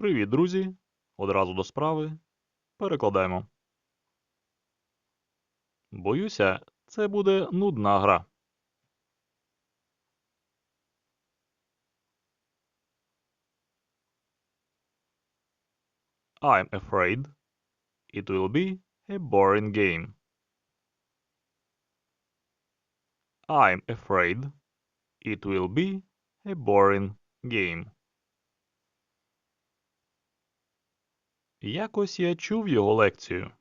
Привіт, друзі! Одразу до справи. Перекладаємо. Боюся, це буде нудна гра. I'm afraid it will be a boring game. I'm afraid it will be a boring game. Якось я чув його лекцію.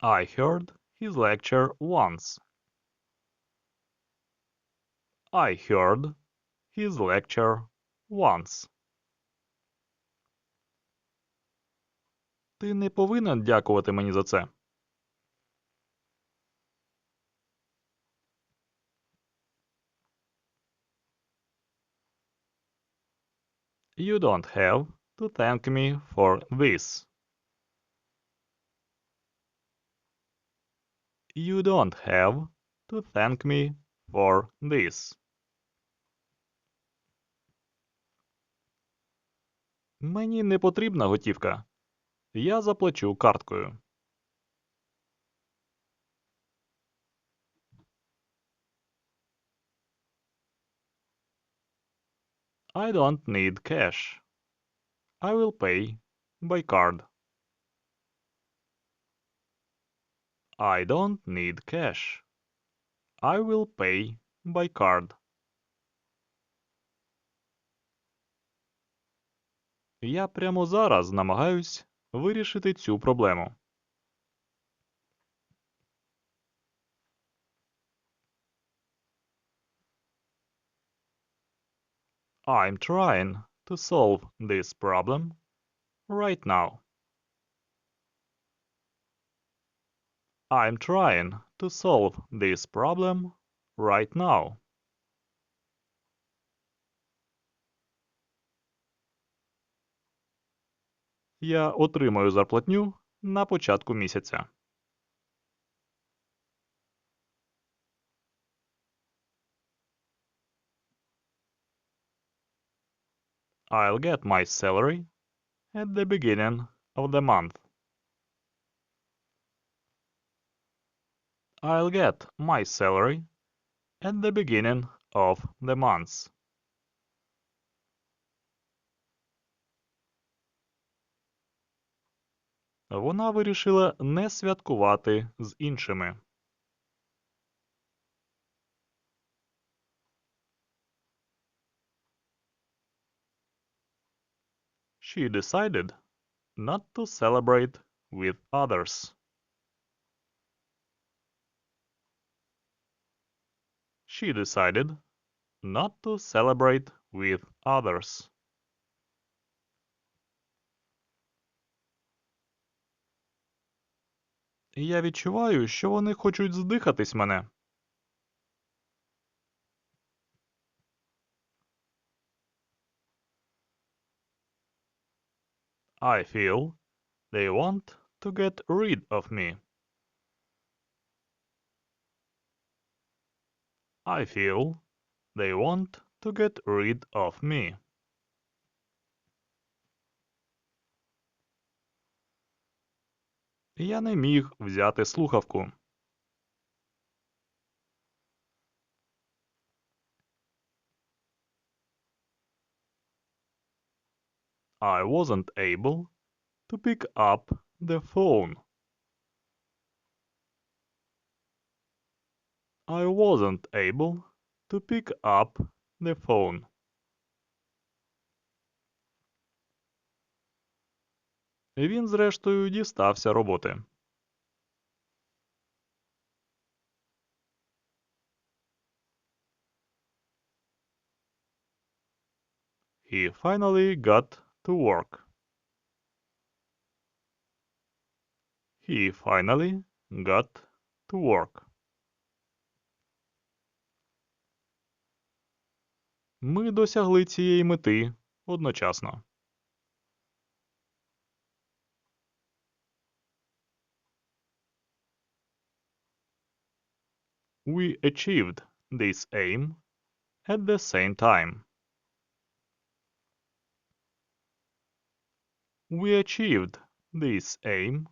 I heard his lecture once. I heard his lecture once. Ти не повинен дякувати мені за це. You don't have to thank me for this. You don't have to thank me for this. Мені не потрібна готівка. Я заплачу карткою. I don't need cash. I will pay by card. I don't need cash. I will pay by card. Я прямо зараз намагаюсь вирішити цю проблему. I'm trying to solve this problem right now. I'm trying to solve this problem right now. Я отримаю зарплатню на початку місяця. I'll get my salary at the beginning of the month. I'll get my salary at the beginning of the month. Вона вирішила не святкувати з іншими. She decided not to celebrate with others. She decided not to celebrate with others. Я відчуваю, що вони хочуть здихатись мене. I feel they want to get rid of me. I feel they want to get rid of me. Я не міг взяти слухавку. I wasn't able to pick up the phone. I wasn't able to pick up the phone. Він, зрештою, дістався роботи. He finally got to work. He finally got to work. Ми досягли цієї мети одночасно. We achieved this aim at the same time. We achieved this aim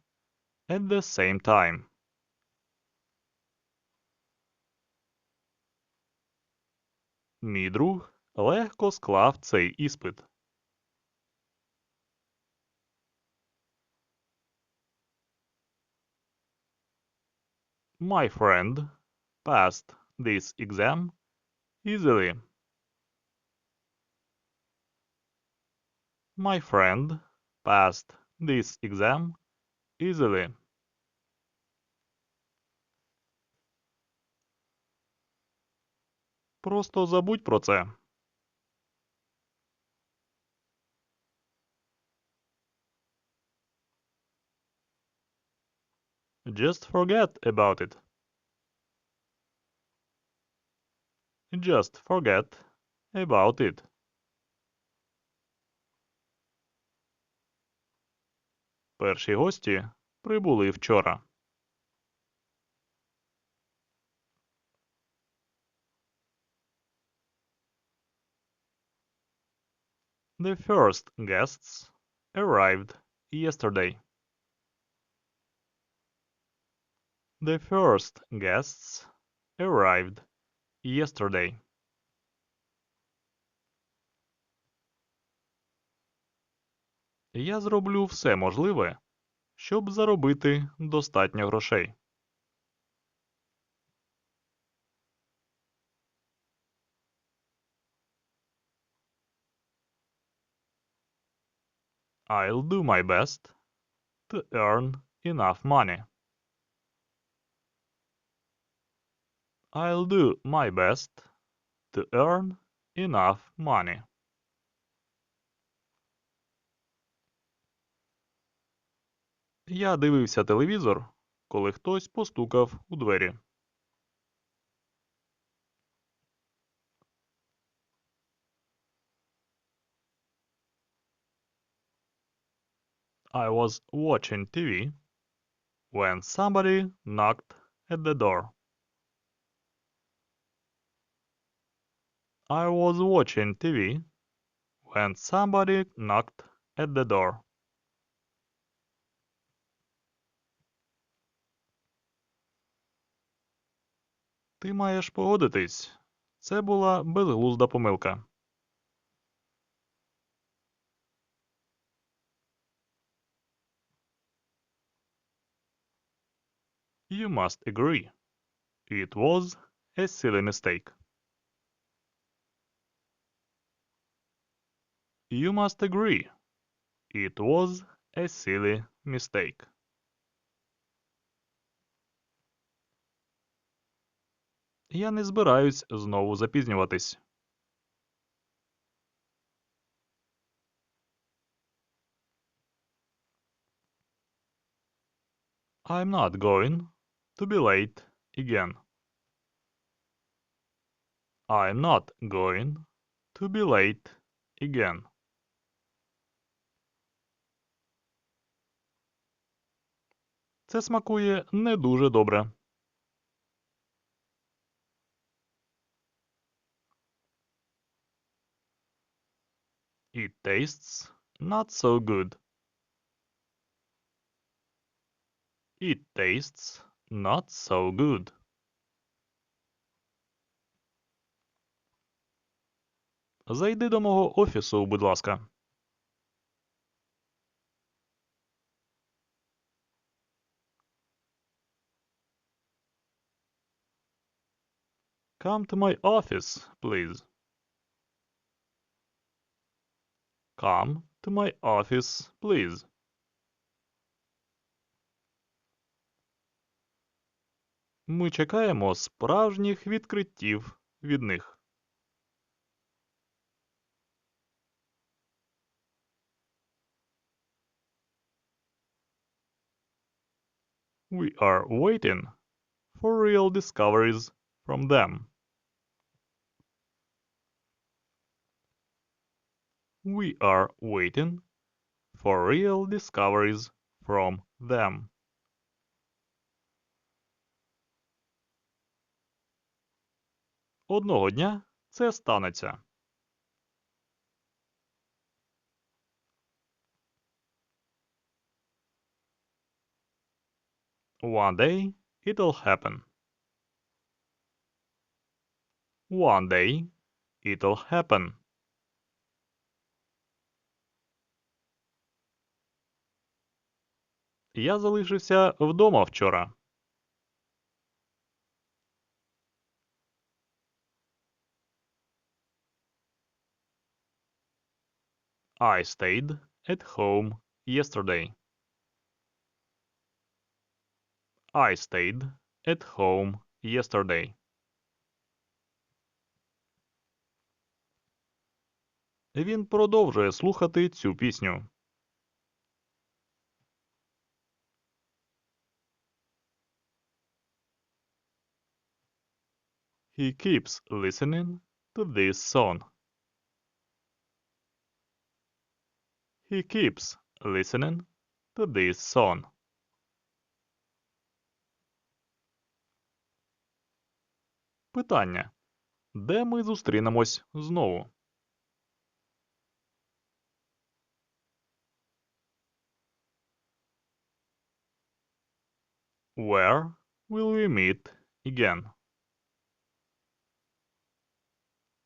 at the same time. Мій друг легко склав цей іспит. My friend passed this exam easily. My friend passed this exam easily. Просто забудь про це. Just forget about it. Just forget about it. Перші гості прибули вчора. The first guests arrived yesterday. The first guests arrived yesterday. Я зроблю все можливе, щоб заробити достатньо грошей. I'll do my best to earn enough money. I'll do my best to earn enough money. Я дивився телевізор, коли хтось постукав у двері. I was watching TV when somebody knocked at the door. I was watching TV when somebody knocked at the door. Ти маєш погодитись. Це була безглузда помилка. You must agree. It was a silly mistake. You must agree. It was a silly mistake. Я не збираюсь знову запізнюватись. I'm not going to be late again. I'm not going to be late again. Це смакує не дуже добре. It tastes not so good. It tastes not so good. Зайди до мого офісу, будь ласка. Come to my office, please. Come to my office, please. Ми чекаємо справжніх відкриттів від них. We are waiting for real discoveries from them. We are waiting for real discoveries from them. Одного дня це станеться. One day it'll happen. One day it'll happen. Я залишився вдома вчора. I stayed at home yesterday. I stayed at home yesterday. Він продовжує слухати цю пісню. He keeps listening to this song. He keeps listening to this song. Питання. Де ми зустрінемось знову? Where will we meet again?